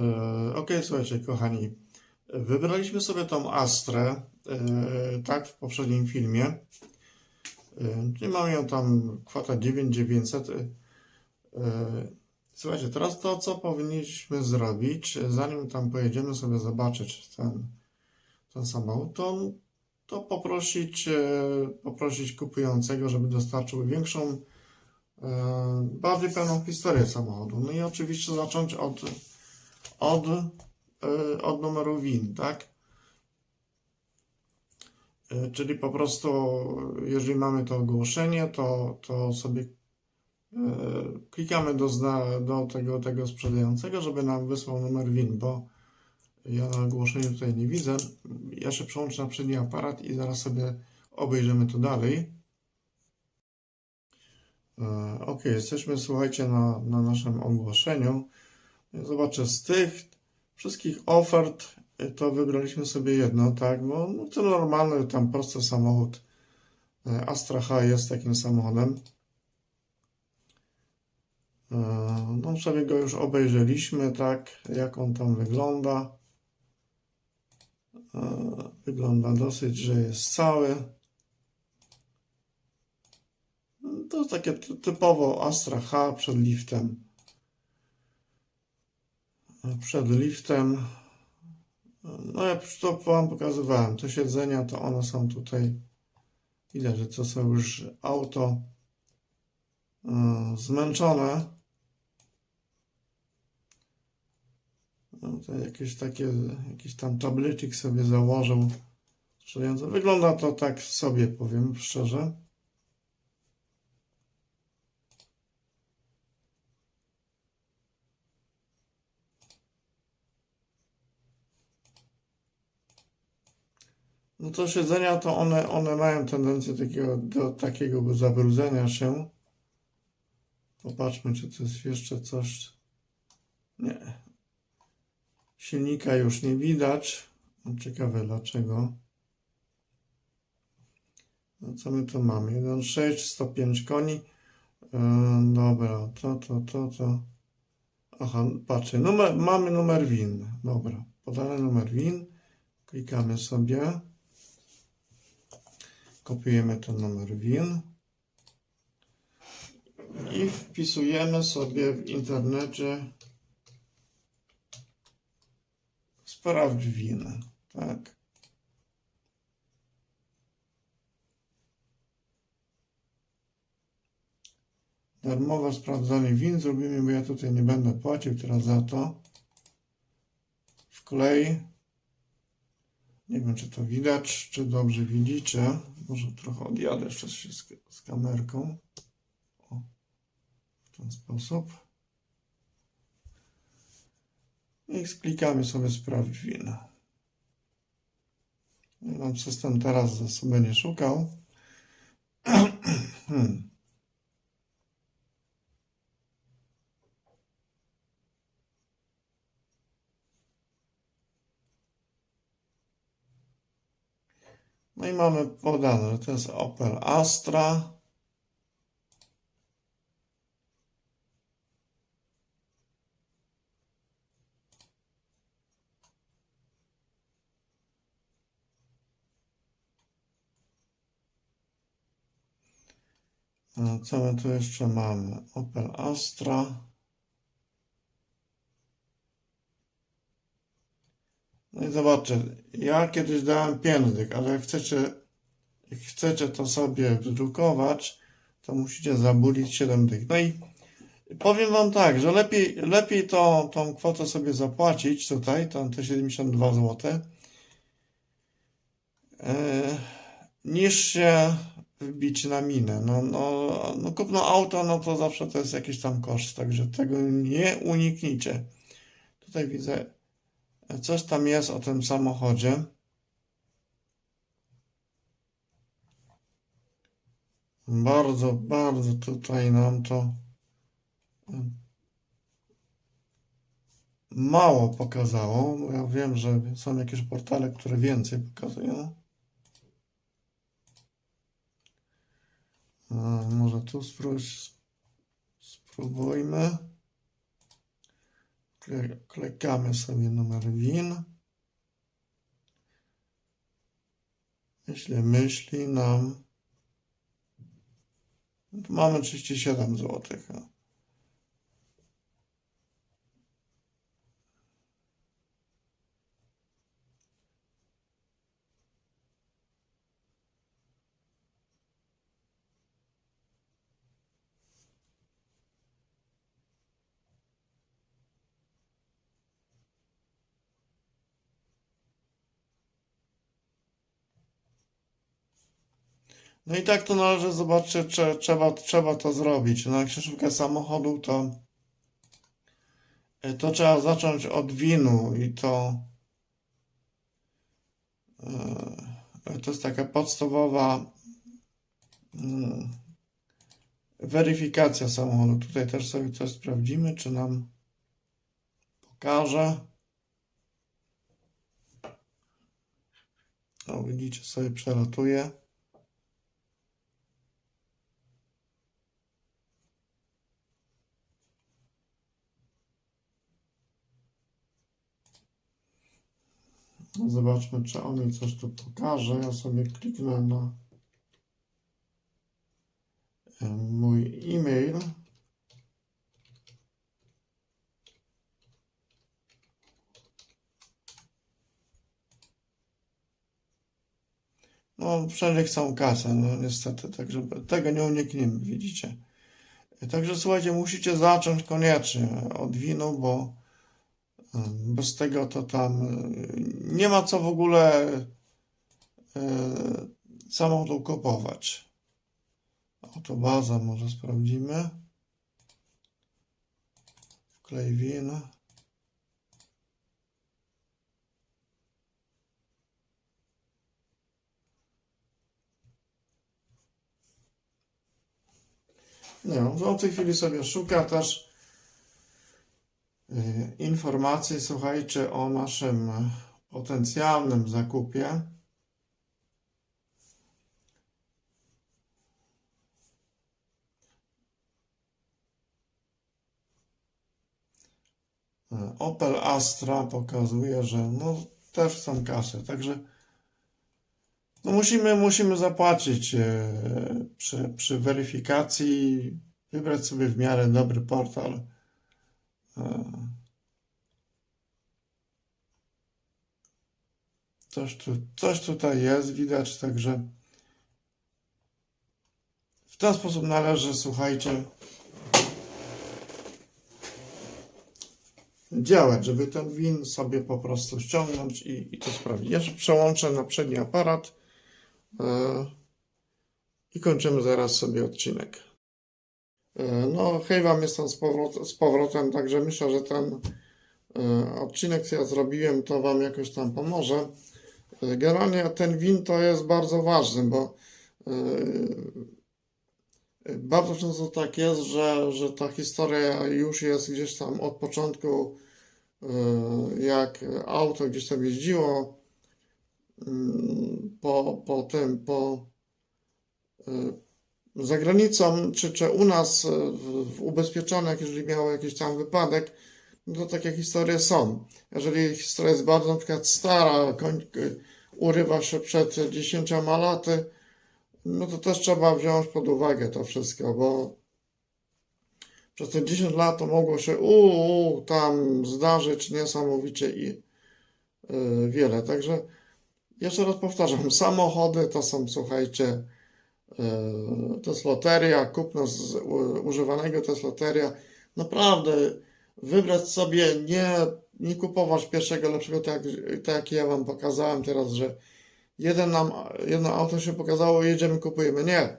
E, Ok, słuchajcie, kochani. Wybraliśmy sobie tą Astrę, e, tak, w poprzednim filmie. E, Czyli mamy ją tam kwota 9900. E, Słuchajcie, teraz to, co powinniśmy zrobić, zanim tam pojedziemy sobie zobaczyć ten, ten samochód, to, to poprosić, e, poprosić kupującego, żeby dostarczył większą, e, bardziej pełną historię samochodu. No i oczywiście zacząć od, od, e, od numeru WIN, tak? E, Czyli po prostu, jeżeli mamy to ogłoszenie, to, to sobie e, klikamy do, do tego, tego sprzedającego, żeby nam wysłał numer WIN, bo ja na ogłoszeniu tutaj nie widzę. Ja się przełączę na przedni aparat i zaraz sobie obejrzymy to dalej. Ok, jesteśmy, słuchajcie, na, na naszym ogłoszeniu. Zobaczę, z tych wszystkich ofert e, to wybraliśmy sobie jedno, tak, bo no, to normalny, tam prosty samochód. E, Astra H jest takim samochodem. E, No sobie go już obejrzeliśmy, tak, jak on tam wygląda. Wygląda dosyć, że jest cały. To takie ty- typowo Astra H przed liftem. Przed liftem. No ja to wam pokazywałem. Te siedzenia to one są tutaj. Widać, że to są już auto e, zmęczone. No to jakieś takie, jakiś tam tablecik sobie założył. Wygląda to tak sobie, powiem szczerze. No to siedzenia to one, one mają tendencję takiego, do takiego zabrudzenia się. Popatrzmy, czy to jest jeszcze coś. Nie. Silnika już nie widać. Ciekawe dlaczego. No co my tu mamy? 1,6, 105 koni. Yy, dobra, to, to, to, to. Aha, patrzę. Numer, mamy numer WIN. Dobra, podany numer WIN. Klikamy sobie. Kopiujemy ten numer WIN. I wpisujemy sobie w internecie sprawdź WIN. Tak. Darmowe sprawdzanie win zrobimy, bo ja tutaj nie będę płacił teraz za to. Wklej. Nie wiem, czy to widać, czy dobrze widzicie. Może trochę odjadę jeszcze się z, z kamerką. O, w ten sposób. I klikamy sobie sprawdź win. I nam system teraz sobie nie szukał. Hmm. No i mamy podane, że to jest Opel Astra. A Co my tu jeszcze mamy? Opel Astra. No i zobaczcie, ja kiedyś dałem piętdyk, ale jak chcecie, jak chcecie to sobie wydrukować, to musicie zabulić 7 dych. No i powiem wam tak, że lepiej, lepiej to, tą kwotę sobie zapłacić tutaj, tam te 72 zł, e, niż się wbić na minę. No, no, no kupno auto, no to zawsze to jest jakiś tam koszt, także tego nie uniknijcie. Tutaj widzę Coś tam jest o tym samochodzie. Bardzo, bardzo tutaj nam to mało pokazało. Ja wiem, że są jakieś portale, które więcej pokazują. A, może tu spró- spróbujmy. Klikamy sobie numer WIN. Jeśli myśli nam. Tu mamy 37 zł. No i tak to należy zobaczyć, czy trzeba, trzeba to zrobić. No jak się szuka samochodu, to, to trzeba zacząć od winu i to e, to jest taka podstawowa mm, weryfikacja samochodu. Tutaj też sobie coś sprawdzimy, czy nam pokaże. O, widzicie, sobie przelatuje. Zobaczmy, czy on mi coś tu pokaże. Ja sobie kliknę na mój e-mail. No, wszędzie chcą kasę, no niestety, także tego nie unikniemy, widzicie. Także słuchajcie, musicie zacząć koniecznie od winu, bo bez tego to tam y, nie ma co w ogóle y, samochodu kupować. Oto baza może sprawdzimy. Wklej win. Nie, on w tej chwili sobie szuka też y, informacji, słuchajcie, o naszym potencjalnym zakupie. Y, Opel Astra pokazuje, że no też chcą kasę, także no musimy, musimy zapłacić e, przy, przy weryfikacji, wybrać sobie w miarę dobry portal. E, Coś, tu, coś tutaj jest, widać, także w ten sposób należy, słuchajcie, działać, żeby ten win sobie po prostu ściągnąć i, i to sprawdzić. Ja przełączę na przedni aparat e, i kończymy zaraz sobie odcinek. E, no, hej Wam, jestem z, powrot, z powrotem, także myślę, że ten e, odcinek, co ja zrobiłem, to Wam jakoś tam pomoże. E, Generalnie ten win to jest bardzo ważny, bo bardzo często tak jest, że, że ta historia już jest gdzieś tam od początku, jak auto gdzieś tam jeździło, mm, po, po tym, po za granicą, czy, czy u nas e, w, w ubezpieczonych, jeżeli miało jakiś tam wypadek, no to takie historie są. Jeżeli historia jest bardzo na przykład stara, koń, urywa się przed 10 laty, no to też trzeba wziąć pod uwagę to wszystko, bo przez te 10 lat to mogło się u, u, tam zdarzyć niesamowicie i y, wiele. Także jeszcze raz powtarzam, samochody to są, słuchajcie, to jest loteria, kupno z używanego to jest loteria. Naprawdę wybrać sobie, nie, nie kupować pierwszego lepszego, tak, tak jak ja Wam pokazałem teraz, że jeden nam, jedno auto się pokazało, jedziemy, kupujemy. Nie.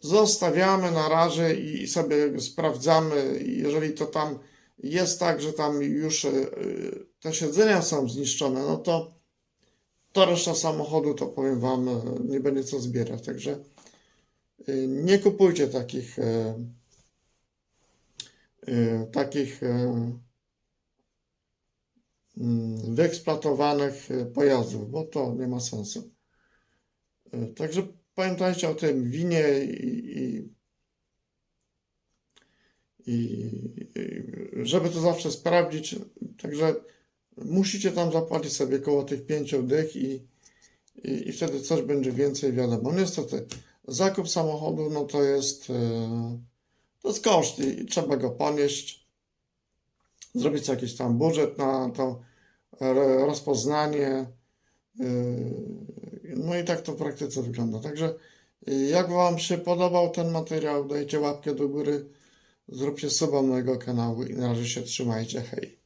Zostawiamy na razie i sobie sprawdzamy. Jeżeli to tam jest tak, że tam już y, te siedzenia są zniszczone, no to to reszta samochodu, to powiem Wam, y, nie będzie co zbierać. Także y, nie kupujcie takich y, takich mm, wyeksploatowanych pojazdów, bo to nie ma sensu. Także pamiętajcie o tym winie i, i, i żeby to zawsze sprawdzić, także musicie tam zapłacić sobie koło tych pięciu dych i, i, i wtedy coś będzie więcej wiadomo. Niestety, zakup samochodu, no to jest, e, to jest koszt i, i trzeba go ponieść, zrobić jakiś tam budżet na to e, rozpoznanie, Yy, No i tak to w praktyce wygląda. Także yy, jak Wam się podobał ten materiał, dajcie łapkę do góry, zróbcie suba mojego kanału i na razie się trzymajcie. Hej.